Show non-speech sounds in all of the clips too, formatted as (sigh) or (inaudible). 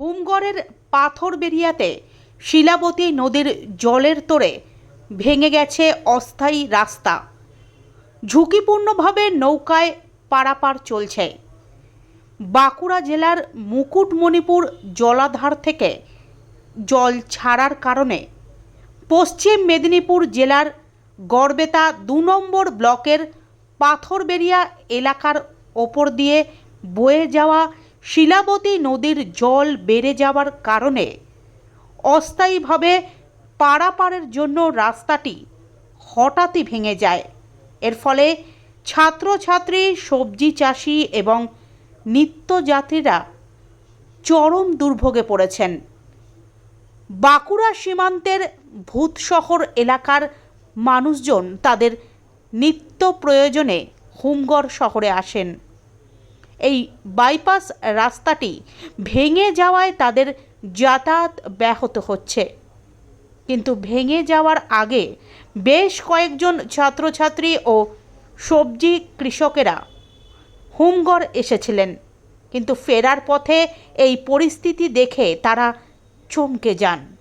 হুমগড়ের পাথরবেরিয়াতে শিলাবতী নদীর জলের তোড়ে ভেঙে গেছে অস্থায়ী রাস্তা। ঝুঁকিপূর্ণভাবে নৌকায় পারাপার চলছে। বাঁকুড়া জেলার মুকুটমণিপুর জলাধার থেকে জল ছাড়ার কারণে পশ্চিম মেদিনীপুর জেলার গড়বেতা দু নম্বর ব্লকের পাথরবেরিয়া এলাকার ওপর দিয়ে বয়ে যাওয়া শিলাবতী নদীর জল বেড়ে যাওয়ার কারণে অস্থায়ীভাবে পারাপারের জন্য রাস্তাটি হঠাৎই ভেঙে যায়। এর ফলে ছাত্রছাত্রী, সবজি চাষি এবং নিত্যযাত্রীরা চরম দুর্ভোগে পড়েছেন। বাঁকুড়া সীমান্তের ভূতশহর এলাকার মানুষজন তাদের নিত্য প্রয়োজনে হুমগড় শহরে আসেন। এই বাইপাস রাস্তাটি ভেঙে যাওয়ায় তাদের যাতায়াত ব্যাহত হচ্ছে। কিন্তু ভেঙে যাওয়ার আগে বেশ কয়েকজন ছাত্রছাত্রী ও সবজি কৃষকেরা হুমগড় এসেছিলেন। কিন্তু ফেরার পথে এই পরিস্থিতি দেখে তারা চমকে যান।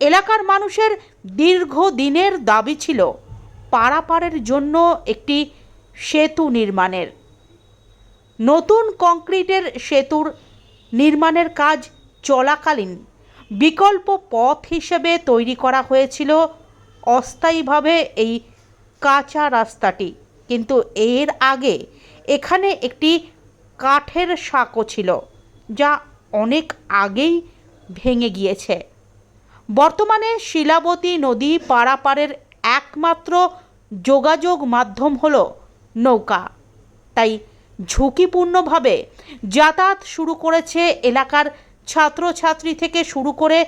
এলাকার মানুষের দীর্ঘদিনের দাবি ছিল পারাপারের জন্য একটি সেতু নির্মাণের। নতুন কংক্রিটের সেতুর নির্মাণের কাজ চলাকালীন বিকল্প পথ হিসেবে তৈরি করা হয়েছিল অস্থায়ীভাবে এই কাঁচা রাস্তাটি। কিন্তু এর আগে এখানে একটি কাঠের সাঁকো ছিল, যা অনেক আগেই ভেঙে গিয়েছে। বর্তমানে শিলাবতী নদী পারাপারের একমাত্র যোগাযোগ মাধ্যম হল নৌকা। তাই ঝুঁকিপূর্ণভাবে যাতায়াত শুরু করেছে এলাকার ছাত্রছাত্রী থেকে শুরু করে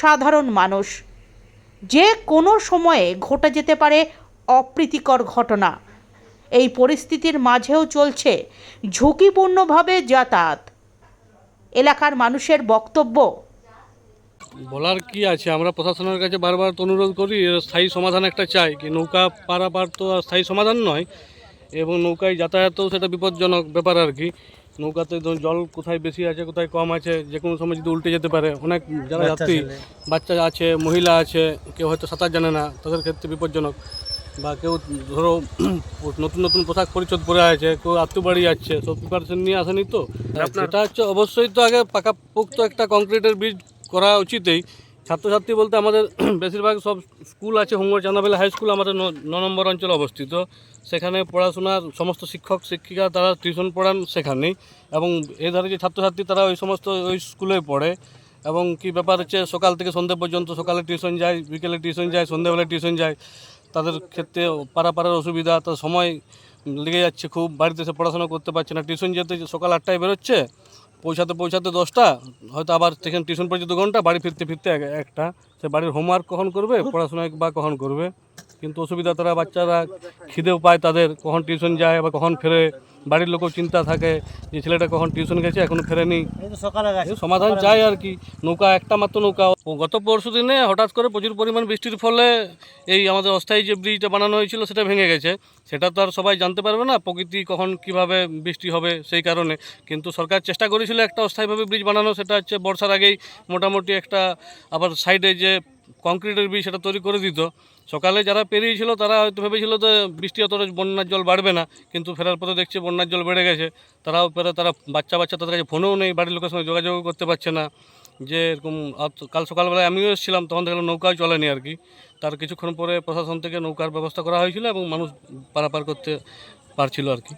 সাধারণ মানুষ। যে কোনো সময়ে ঘটে যেতে পারে অপ্রীতিকর ঘটনা। এই পরিস্থিতির মাঝেও চলছে ঝুঁকিপূর্ণভাবে যাতায়াত। এলাকার মানুষের বক্তব্য, বলার কি আছে? আমরা প্রশাসনের কাছে বারবার অনুরোধ করি স্থায়ী সমাধান একটা চাই। কি নৌকা পারাপার তো স্থায়ী সমাধান নয় এবং নৌকায় যাতায়াতও সেটা বিপজ্জনক ব্যাপার আর কি। নৌকাতে ধরুন জল কোথায় বেশি আছে কোথায় কম আছে যে কোনো সময় যদি উল্টে যেতে পারে। অনেক যারা যাত্রী বাচ্চা আছে মহিলা আছে কেউ হয়তো সাঁতার জানে না তাদের ক্ষেত্রে বিপজ্জনক। বা কেউ ধরো (clears throat) নতুন নতুন পোশাক পরিচ্ছদ পরে আছে কেউ আত্মবাড়ি যাচ্ছে সব প্রিপারেশন নিয়ে আসেনি তো? সেটা হচ্ছে অবশ্যই তো আগে পাকাপোক্ত একটা কংক্রিটের বীজ করা উচিতই। ছাত্রছাত্রী বলতে আমাদের (clears throat) বেশিরভাগ সব স্কুল আছে হুঙ্গর চান্দাবেলা হাই স্কুল আমাদের ন নম্বর অঞ্চলে অবস্থিত। সেখানে পড়াশোনার সমস্ত শিক্ষক, শিক্ষিকা তারা টিউশন পড়ান সেখানেই এবং এই ধারে যে ছাত্রছাত্রী তারা ওই সমস্ত ওই স্কুলে পড়ে এবং কি ব্যাপার হচ্ছে সকাল থেকে সন্ধ্যে পর্যন্ত সকালে টিউশন যায়, বিকেলে টিউশন যায়, সন্ধ্যেবেলা টিউশন যায়। তাদের ক্ষেত্রে পারাপারের অসুবিধা তার সময় লেগে যাচ্ছে খুব, বাড়িতে এসে পড়াশোনা করতে পারছে না। টিউশন যেতে সকাল আটটায় বেরোচ্ছে পৌঁছাতে পৌঁছাতে দশটা, হয়তো আবার সেখানে টিউশন পড়ছে দু ঘণ্টা, বাড়ি ফিরতে ফিরতে একটা। সে বাড়ির হোমওয়ার্ক কখন করবে, পড়াশোনা বা কখন করবে? কিন্তু অসুবিধা তারা বাচ্চারা খিদেও পায় তাদের, কখন টিউশন যায় বা কখন ফেরে বাড়ির লোকও চিন্তা থাকে যে ছেলেটা কখন টিউশন গেছে এখনও ফেরেনি। সমাধান চাই আর কি। নৌকা একটা মাত্র নৌকা। গত পরশু দিনে হঠাৎ করে প্রচুর পরিমাণ বৃষ্টির ফলে এই আমাদের অস্থায়ী যে ব্রিজটা বানানো হয়েছিল সেটা ভেঙে গেছে। সেটা তো আর সবাই জানতে পারবে না প্রকৃতি কখন কীভাবে বৃষ্টি হবে সেই কারণে। কিন্তু সরকার চেষ্টা করেছিল একটা অস্থায়ীভাবে ব্রিজ বানানো সেটা হচ্ছে বর্ষার আগেই মোটামুটি একটা আবার সাইডে যে কংক্রিটের ব্রিজ সেটা তৈরি করে দিত। সকালে যারা পেরিয়েছিল তারা হয়তো ভেবেছিল যে বৃষ্টি অতটা বন্যার জল বাড়বে না, কিন্তু ফেরার পথে দেখছে বন্যার জল বেড়ে গেছে। তারাও পরে তারা বাচ্চা বাচ্চা তাদের কাছে ফোনেও নেই, বাড়ির লোকের সঙ্গে যোগাযোগ করতে পারছে না। যে এরকম কাল সকালবেলায় আমিও এসেছিলাম, তখন দেখলাম নৌকাও চলেনি আর কি। তার কিছুক্ষণ পরে প্রশাসন থেকে নৌকার ব্যবস্থা করা হয়েছিল এবং মানুষ পারাপার করতে পারছিল আর কি।